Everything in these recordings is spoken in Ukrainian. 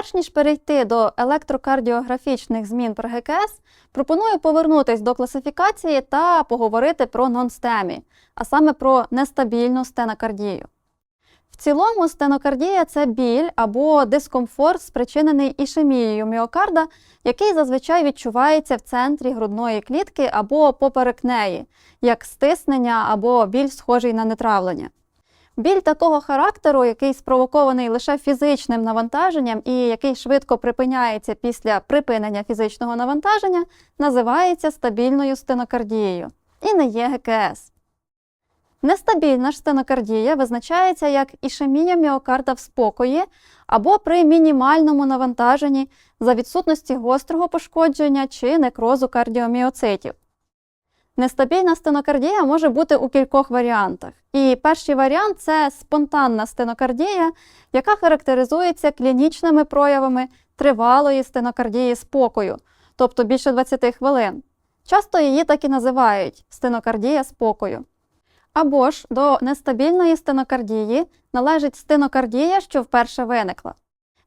Перш ніж перейти до електрокардіографічних змін при ГКС, пропоную повернутись до класифікації та поговорити про нонстемі, а саме про нестабільну стенокардію. В цілому стенокардія це біль або дискомфорт, спричинений ішемією міокарда, який зазвичай відчувається в центрі грудної клітки або поперек неї, як стиснення або біль, схожий на нетравлення. Біль такого характеру, який спровокований лише фізичним навантаженням і який швидко припиняється після припинення фізичного навантаження, називається стабільною стенокардією і не є ГКС. Нестабільна ж стенокардія визначається як ішемія міокарда в спокої або при мінімальному навантаженні за відсутності гострого пошкодження чи некрозу кардіоміоцитів. Нестабільна стенокардія може бути у кількох варіантах. І перший варіант це спонтанна стенокардія, яка характеризується клінічними проявами тривалої стенокардії спокою, тобто більше 20 хвилин. Часто її так і називають стенокардія спокою. Або ж до нестабільної стенокардії належить стенокардія, що вперше виникла.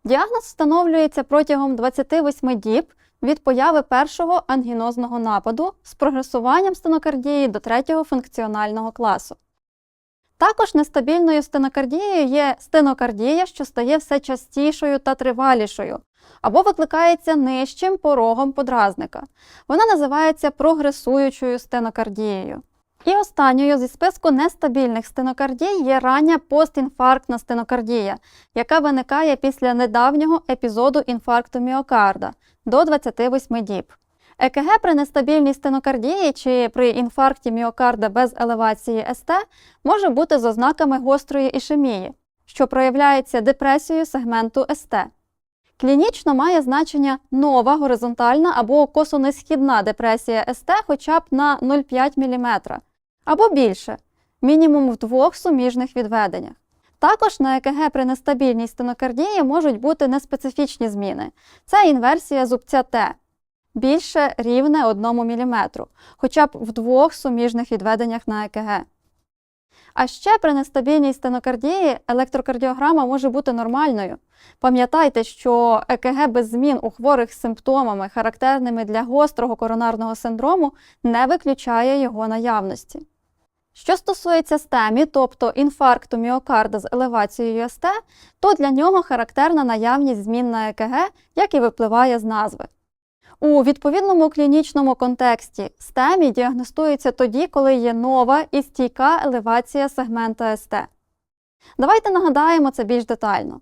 Діагноз встановлюється протягом 28 діб від появи першого ангінозного нападу з прогресуванням стенокардії до третього функціонального класу. Також нестабільною стенокардією є стенокардія, що стає все частішою та тривалішою, або викликається нижчим порогом подразника. Вона називається прогресуючою стенокардією. І останньою зі списку нестабільних стенокардій є рання постінфарктна стенокардія, яка виникає після недавнього епізоду інфаркту міокарда до 28 діб. ЕКГ при нестабільній стенокардії чи при інфаркті міокарда без елевації СТ може бути з ознаками гострої ішемії, що проявляється депресією сегменту СТ. Клінічно має значення нова горизонтальна або косонесхідна депресія СТ хоча б на 0,5 мм або більше, мінімум в двох суміжних відведеннях. Також на ЕКГ при нестабільній стенокардії можуть бути неспецифічні зміни. Це інверсія зубця Т більше рівне 1 мм, хоча б в двох суміжних відведеннях на ЕКГ. А ще при нестабільній стенокардії електрокардіограма може бути нормальною. Пам'ятайте, що ЕКГ без змін у хворих з симптомами, характерними для гострого коронарного синдрому, не виключає його наявності. Що стосується стемі, тобто інфаркту міокарда з елевацією СТ, то для нього характерна наявність змін на ЕКГ, як і випливає з назви. У відповідному клінічному контексті стемі діагностується тоді, коли є нова і стійка елевація сегмента СТ. Давайте нагадаємо це більш детально.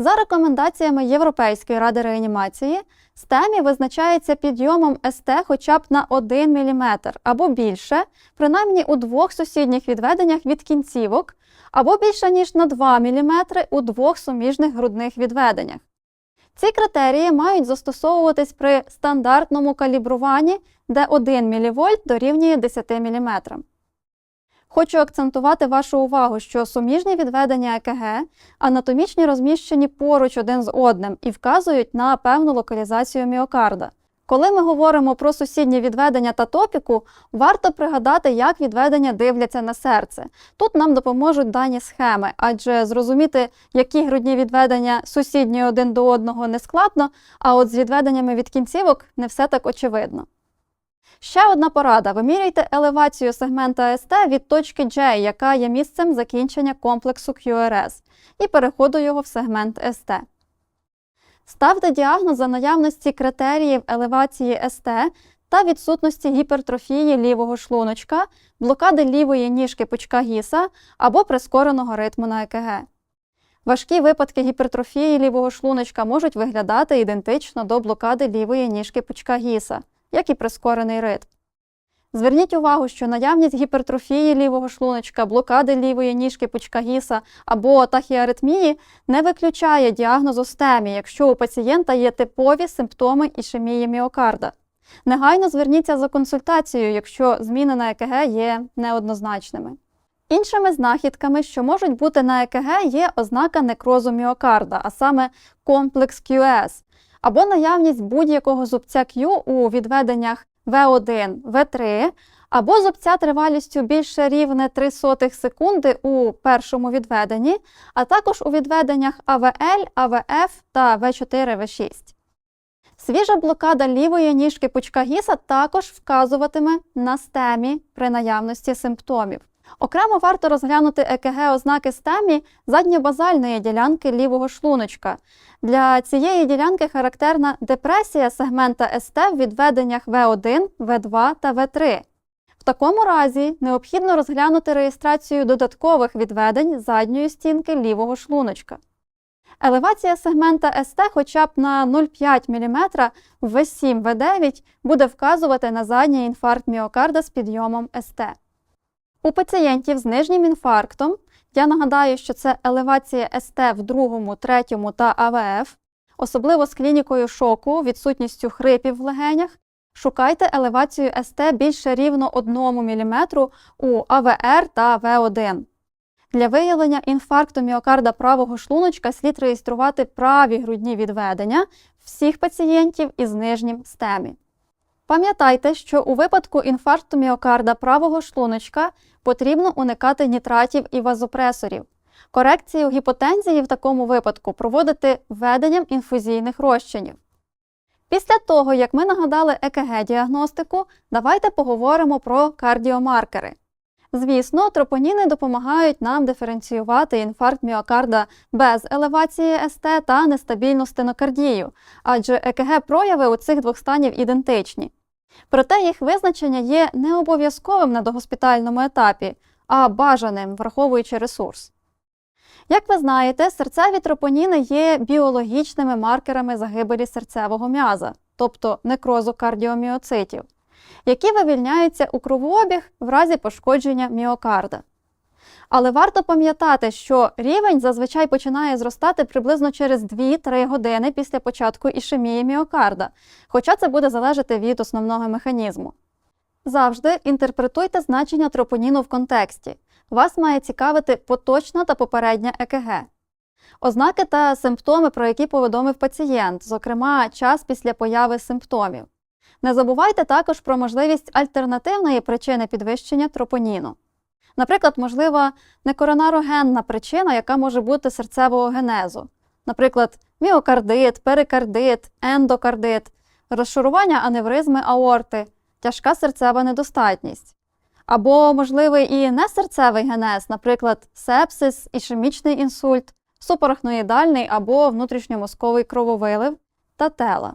За рекомендаціями Європейської ради реанімації, стемі визначається підйомом СТ хоча б на 1 мм або більше, принаймні у двох сусідніх відведеннях від кінцівок, або більше ніж на 2 мм у двох суміжних грудних відведеннях. Ці критерії мають застосовуватись при стандартному калібруванні, де 1 мВ дорівнює 10 мм. Хочу акцентувати вашу увагу, що суміжні відведення ЕКГ анатомічні розміщені поруч один з одним і вказують на певну локалізацію міокарда. Коли ми говоримо про сусідні відведення та топіку, варто пригадати, як відведення дивляться на серце. Тут нам допоможуть дані схеми, адже зрозуміти, які грудні відведення сусідні один до одного не складно, а от з відведеннями від кінцівок не все так очевидно. Ще одна порада: вимірюйте елевацію сегмента СТ від точки J, яка є місцем закінчення комплексу QRS, і переходу його в сегмент СТ. Ставте діагноз за наявності критеріїв елевації СТ та відсутності гіпертрофії лівого шлуночка, блокади лівої ніжки пучка гіса або прискореного ритму на ЕКГ. Важкі випадки гіпертрофії лівого шлуночка можуть виглядати ідентично до блокади лівої ніжки пучка гіса, як і прискорений ритм. Зверніть увагу, що наявність гіпертрофії лівого шлуночка, блокади лівої ніжки пучка гіса або тахіаритмії не виключає діагнозу стемі, якщо у пацієнта є типові симптоми ішемії міокарда. Негайно зверніться за консультацією, якщо зміни на ЕКГ є неоднозначними. Іншими знахідками, що можуть бути на ЕКГ, є ознака некрозу міокарда, а саме комплекс QS, або наявність будь-якого зубця Q у відведеннях В1, В3, або зубця тривалістю більше рівне 3 сотих секунди у першому відведенні, а також у відведеннях АВЛ, АВФ та В4, В6. Свіжа блокада лівої ніжки пучка гіса також вказуватиме на стемі при наявності симптомів. Окремо варто розглянути ЕКГ ознаки стемі задньобазальної ділянки лівого шлуночка. Для цієї ділянки характерна депресія сегмента СТ в відведеннях В1, В2 та В3. В такому разі необхідно розглянути реєстрацію додаткових відведень задньої стінки лівого шлуночка. Елевація сегмента СТ хоча б на 0,5 мм в В7, В9 буде вказувати на задній інфаркт міокарда з підйомом СТ. У пацієнтів з нижнім інфарктом, я нагадаю, що це елевація СТ в другому, третьому та АВФ, особливо з клінікою шоку, відсутністю хрипів в легенях, шукайте елевацію СТ більше рівно 1 мм у АВР та В1. Для виявлення інфаркту міокарда правого шлуночка слід реєструвати праві грудні відведення всіх пацієнтів із нижнім стемі. Пам'ятайте, що у випадку інфаркту міокарда правого шлуночка потрібно уникати нітратів і вазопресорів. Корекцію гіпотензії в такому випадку проводити введенням інфузійних розчинів. Після того, як ми нагадали ЕКГ-діагностику, давайте поговоримо про кардіомаркери. Звісно, тропоніни допомагають нам диференціювати інфаркт міокарда без елевації СТ та нестабільну стенокардію, адже ЕКГ-прояви у цих двох станів ідентичні. Проте їх визначення є не обов'язковим на догоспітальному етапі, а бажаним, враховуючи ресурс. Як ви знаєте, серцеві тропоніни є біологічними маркерами загибелі серцевого м'яза, тобто некрозу кардіоміоцитів, які вивільняються у кровообіг в разі пошкодження міокарда. Але варто пам'ятати, що рівень зазвичай починає зростати приблизно через 2-3 години після початку ішемії міокарда, хоча це буде залежати від основного механізму. Завжди інтерпретуйте значення тропоніну в контексті. Вас має цікавити поточна та попередня ЕКГ. Ознаки та симптоми, про які повідомив пацієнт, зокрема час після появи симптомів. Не забувайте також про можливість альтернативної причини підвищення тропоніну. Наприклад, можлива некоронарогенна причина, яка може бути серцевого генезу, наприклад, міокардит, перикардит, ендокардит, розшарування аневризми аорти, тяжка серцева недостатність. Або, можливий і несерцевий генез, наприклад, сепсис, ішемічний інсульт, супарахноїдальний або внутрішньомозковий крововилив та тела.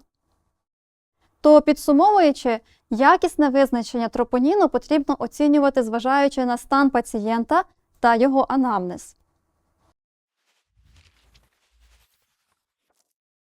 То підсумовуючи, якісне визначення тропоніну потрібно оцінювати, зважаючи на стан пацієнта та його анамнез.